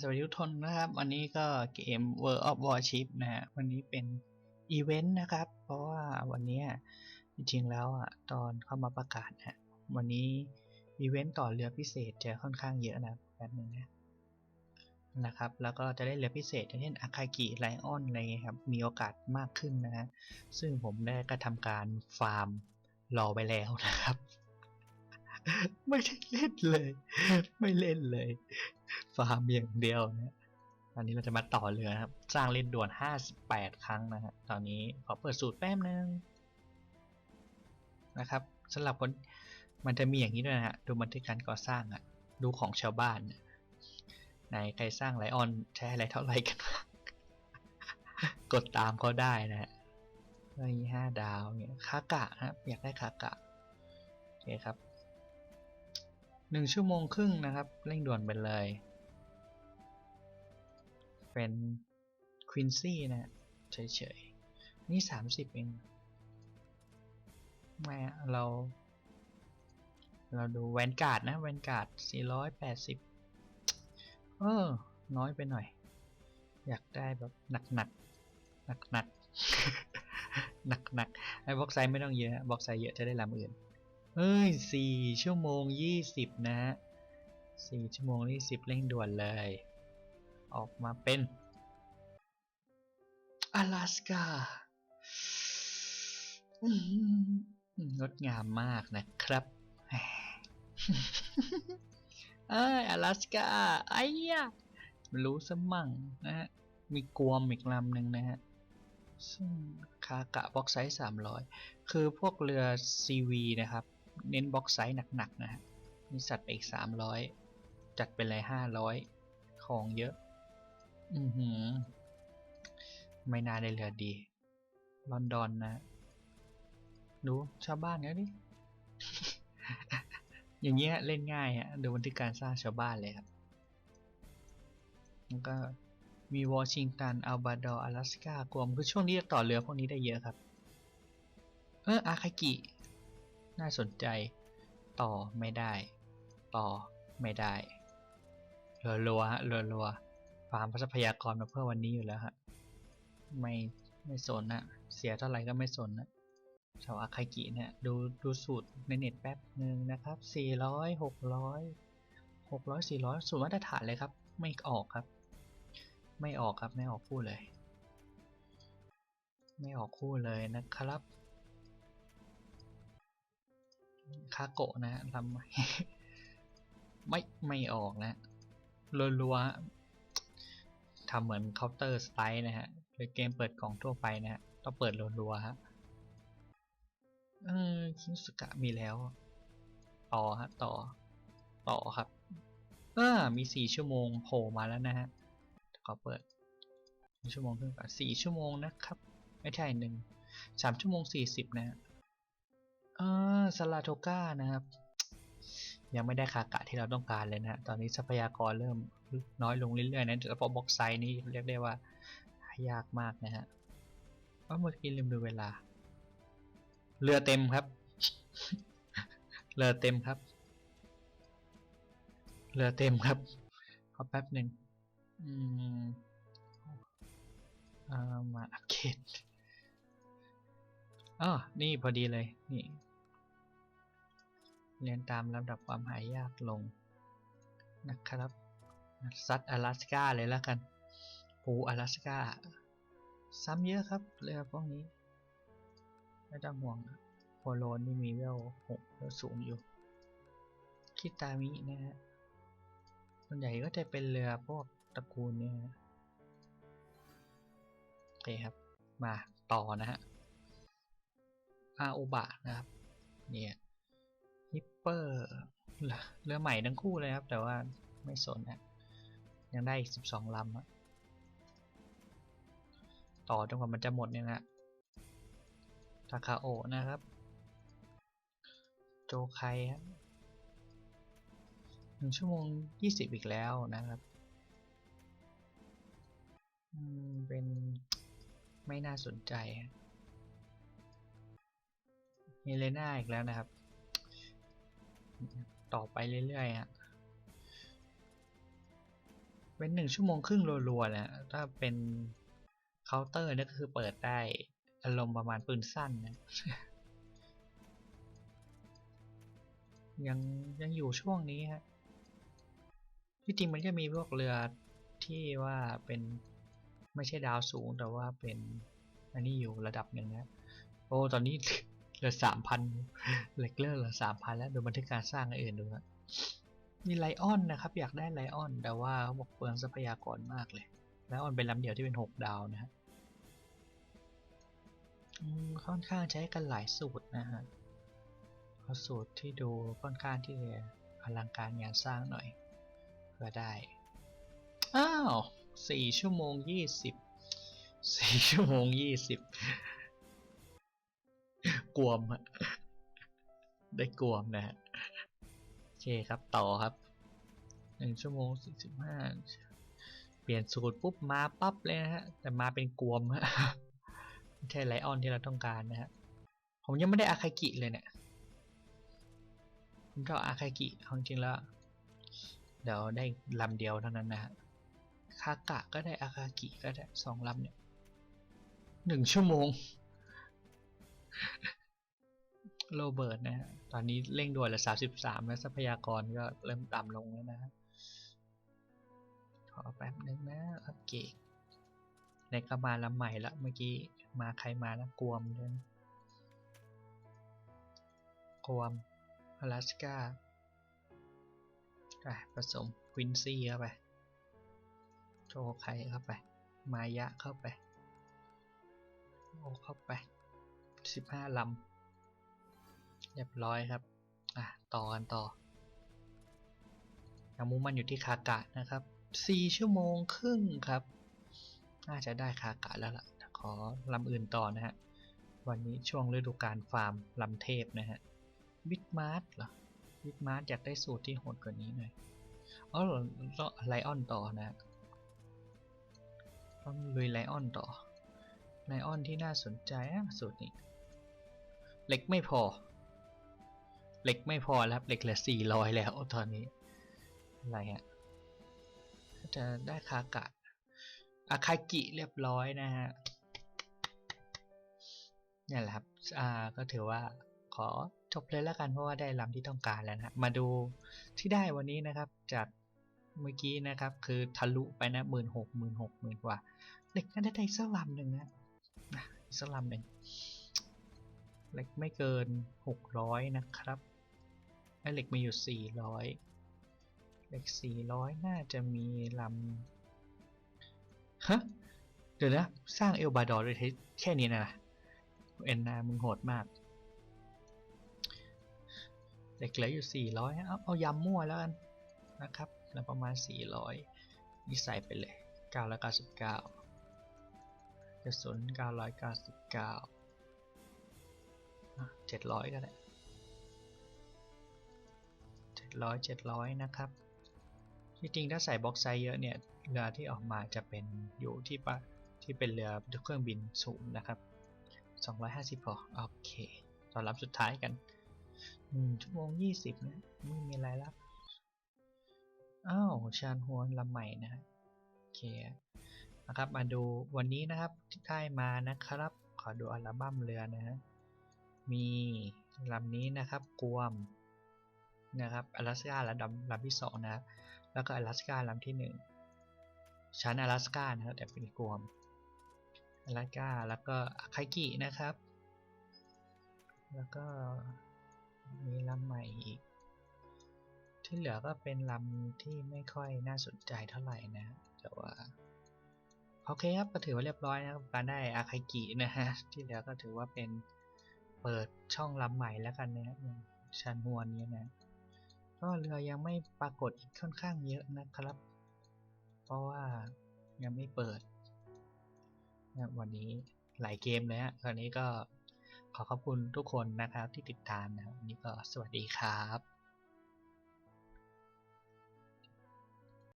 สวัสดีทุกคนนะครับ วันนี้ก็เกม World of Warship นะฮะวันนี้เป็นอีเวนต์นะครับ เพราะว่าวันนี้จริงๆแล้วอะตอนเข้ามาประกาศฮะวันนี้อีเวนต์ต่อเรือพิเศษจะค่อนข้างเยอะนะแป๊บนึงนะนะครับ แล้วก็จะได้เรือพิเศษอย่างเช่นอาคากิไลออนอะไรเงี้ยครับมีโอกาสมากขึ้นนะฮะซึ่งผมได้กระทำการฟาร์มรอไปแล้วนะครับ ไม่ได้เล่นเลย ไม่เล่นเลย ฟาร์มอย่างเดียวนะตอนนี้เราจะมาต่อเรือครับ สร้างเล่นด่วน 58 ครั้งนะฮะ ตอนนี้ขอเปิดสูตรแป๊บนึงนะครับสำหรับคนมันจะมีอย่างนี้ด้วยนะฮะ ดูบันทึกการก่อสร้างอะดูของชาวบ้านน่ะไหนใครสร้างไลออนใช้อะไรเท่าไหร่กัน กดตามเขาได้นะฮะนี่ห้าดาวเนี่ยคากะนะครับอยากได้คากะโอเคครับหนึ่งชั่วโมงครึ่งนะครับ เร่งด่วนไปเลย เป็นควินซี่นะเฉยๆ นี่สามสิบเองไม่เรา เราดูแวนการ์ดนะแวนการ์ดสี่ร้อยแปดสิบเออ น้อยไปหน่อย อยากได้แบบหนักหนักหนักหนักหนักหนักไอ้บ็อกไซไม่ต้องเยอะบ็อกไซเยอะจะได้ลำอื่นเอ้ยสี่ชั่วโมงยี่สิบนะฮะสี่ชั่วโมงยี่สิบเร่งด่วนเลย ออกมาเป็น阿拉สกางดงามมากนะครับ เอ้ย阿拉สกาไอ้ยะไม่รู้สมั่งนะฮะ มีกวมอีกลำหนึ่งนะฮะ ซึ่งคากะบ็อกไซส์300 คือพวกเรือ CV นะครับ เน้นบ็อกไซส์หนักๆนะฮะมีสัตว์ไปอีก 300 จัดไปเลย 500 ของเยอะ อือหือ ไม่น่าได้เรือดี ลอนดอนนะ ดูชาวบ้านเขาดิ อย่างเงี้ยเล่นง่ายฮะดูบันทึกการสร้างชาวบ้านเลยครับ แล้วก็มีวอชิงตันอัลบาดอร์阿拉สกากวมคือช่วงนี้จะต่อเรือพวกนี้ได้เยอะครับ เอออาคากิ น่าสนใจ ต่อไม่ได้ ต่อไม่ได้เรือรัวฮะเรือรัว ฟาร์มทรัพยากรมาเพื่อวันนี้อยู่แล้วฮะ ไม่ไม่สนนะเสียเท่าไหร่ก็ไม่สนนะชาวอาคากิเนี่ยดูดูสูตรในเน็ตแป๊บหนึ่งนะครับ 400 600 600 400 สูตรมาตรฐานเลยครับ ไม่ออกครับ ไม่ออกครับไม่ออกคู่เลย ไม่ออกคู่เลยนะครับคาโกะนะทำไมไม่ไม่ออกนะรัวๆ ทำเหมือนเคาน์เตอร์สไตล์นะฮะคือเกมเปิดกล่องทั่วไปนะฮะต้องเปิดรัวๆฮะเออคิงสกะมีแล้ว ต่อฮะต่อ ต่อครับเออมีสี่ชั่วโมงโผล่มาแล้วนะฮะขอเปิดหนึ่งชั่วโมงครึ่งก่อนสี่ชั่วโมงนะครับ ไม่ใช่หนึ่งสามชั่วโมงสี่สิบนะฮะเออสลาโทก้านะครับ ยังไม่ได้คากะที่เราต้องการเลยนะฮะตอนนี้ทรัพยากรเริ่มน้อยลงเรื่อยๆนะเฉพาะบ็อกไซต์นี่เรียกได้ว่ายากมากนะฮะว่าเมื่อกี้ลืมดูเวลา เรือเต็มครับ เรือเต็มครับ เรือเต็มครับขอแป๊บหนึ่งอืมเอามาอัปเดตอ๋อนี่พอดีเลย นี่ เรียนตามลำดับความหายากลง นะครับ ซัด阿拉สกาเลยแล้วกัน ปู阿拉สกา ซ้ำเยอะครับเรือพวกนี้ ไม่ต้องห่วงโพโลนนี่มีเวลหกเวลสูงอยู่ คิตามินะฮะ ส่วนใหญ่ก็จะเป็นเรือพวกตระกูลเนี่ยฮะโอเคครับ มาต่อนะฮะ อาโอบะนะครับ เนี่ยฮิป เปอร์เรือใหม่ทั้งคู่เลยครับ แต่ว่าไม่สนนะยังได้อีกสิบสองลำอะต่อจนกว่ามันจะหมดเนี่ยนะทาคาโอะนะครับ โจไคครับหนึ่งชั่วโมงยี่สิบอีกแล้วนะครับเป็นไม่น่าสนใจ เฮเลนาอีกแล้วนะครับ ต่อไปเรื่อยๆอะเป็นหนึ่งชั่วโมงครึ่งรัวๆนะถ้าเป็นเคาน์เตอร์นี่ก็คือเปิดได้อารมณ์ประมาณปืนสั้นนะยังยังอยู่ช่วงนี้ฮะที่จริงมันจะมีพวกเรือที่ว่าเป็นไม่ใช่ดาวสูงแต่ว่าเป็นอันนี้อยู่ระดับหนึ่งนะโอ้ตอนนี้ เหลือสามพันเหล็กเลือเหลือสามพันแล้วดูบันทึกการสร้างอื่นดูฮะมีไลออนนะครับ อยากได้ไลออน แต่ว่าเขาบอกเปลืองทรัพยากรมากเลยไลออนเป็นลำเดียวที่เป็นหกดาวนะฮะค่อนข้างใช้กันหลายสูตรนะฮะเอาสูตรที่ดูค่อนข้างที่จะอลังการงานสร้างหน่อยเพื่อได้ อ้าวสี่ชั่วโมงยี่สิบสี่ชั่วโมงยี่สิบ กวมฮะได้กวมนะฮะโอเคครับต่อครับหนึ่งชั่วโมงสี่สิบห้าเปลี่ยนสูตรปุ๊บมาปั๊บเลยนะฮะ แต่มาเป็นกวมฮะไม่ใช่ไลออนที่เราต้องการนะฮะ ผมยังไม่ได้อาคากิเลยเนี่ยผมจะเอาอาคากิเอาจริงแล้ว เดี๋ยวได้ลำเดียวเท่านั้นนะฮะคากะก็ได้อาคากิก็ได้สองลำเนี่ยหนึ่งชั่วโมง โรเบิร์ตนะฮะ ตอนนี้เร่งด่วนลือสามสิบสามแล้วทรัพยากรก็เริ่มต่ำลงแล้วนะ ขอแป๊บนึงนะอัปเกรดในกระมาลำใหม่ละเมื่อกี้มาใครมาแล้วกวมเลยนกวมอลาสกาอะผสมควินซี่เข้าไปโชไคเข้าไป มายะเข้าไป โอเข้าไปสิบห้าลำ เรียบร้อยครับ อะ ต่อกันต่อยังมุ่งมันอยู่ที่คากะนะครับสี่ชั่วโมงครึ่งครับ น่าจะได้คากะแล้วล่ะ ขอลำอื่นต่อนะฮะ วันนี้ช่วงฤดูการฟาร์มลำเทพนะฮะวิดมาร์ทเหรอวิดมาร์ทอยากได้สูตรที่โหดกว่านี้หน่อยอ๋อต้องไลออนต่อนะต้องลุยไลออนต่อไลออนที่น่าสนใจอะสูตรนี้เหล็กไม่พอ เหล็กไม่พอแล้วครับเหล็กเหลือสี่ร้อยแล้วตอนนี้ อะไรฮะจะได้คากะอาคากิเรียบร้อยนะฮะนี่แหละครับอ่าก็ถือว่าขอจบเลยแล้วกันเพราะว่าได้ลำที่ต้องการแล้วนะมาดูที่ได้วันนี้นะครับจากเมื่อกี้นะครับ คือทะลุไปนะหมื่นหกหมื่นหกหมื่นกว่าเหล็กก็ได้ได้สักลำหนึ่งนะอะอีกสักลำหนึ่งเหล็กไม่เกินหกร้อยนะครับ ไอ้เหล็กมีอยู่สี่ร้อยเหล็กสี่ร้อยน่าจะมีลำ ฮะ เดี๋ยวนะ สร้างเอลบาดอร์ด้วยแค่นี้นะ เอ็นนามึงโหดมาก เหล็กเหลืออยู่ 400 เอาเอายำมั่วแล้วกันนะครับ แล้วประมาณ 400 นี่ใส่ไปเลย 999กระสุน999 700 ก็ได้ 700 700 นะครับที่จริงถ้าใส่บล็อกไซส์เยอะเนี่ย เรือที่ออกมาจะเป็นอยู่ที่ปะที่เป็นเรือเครื่องบินสูงนะครับ 250พอโอเค ตอนรับสุดท้ายกันหนึ่งชั่วโมงยี่สิบนะ ไม่มีอะไรล้วอ้าว ชานฮวนลำใหม่นะฮะโอเคนะครับ มาดูวันนี้นะครับที่ได้มานะครับ ขอดูอัลบั้มเรือนะฮะมีลำนี้นะครับกวม นะครับอลาสกาลำลำที่สองนะครับแล้วก็อลาสกาลำที่หนึ่งชั้นอลาสกานะครับแต่เป็นกวมอลาสกาแล้วก็ไคากินะครับ แล้วก็มีลำใหม่อีก ที่เหลือก็เป็นลำที่ไม่ค่อยน่าสนใจเท่าไหร่นะแต่ว่าโอเคครับก็ถือว่าเรียบร้อยนะครับการได้อาคากินะฮะที่เหลือก็ถือว่าเป็นเปิดช่องลำใหม่แล้วกันนะชันฮวนนี้นะ ก็เรือยังไม่ปรากฏอีกค่อนข้างเยอะนะครับ เพราะว่ายังไม่เปิดนะวันนี้หลายเกมเลยฮะตอนนี้ก็ขอขอบคุณทุกคนนะครับที่ติดตามนะครับวันนี้ก็สวัสดีครับ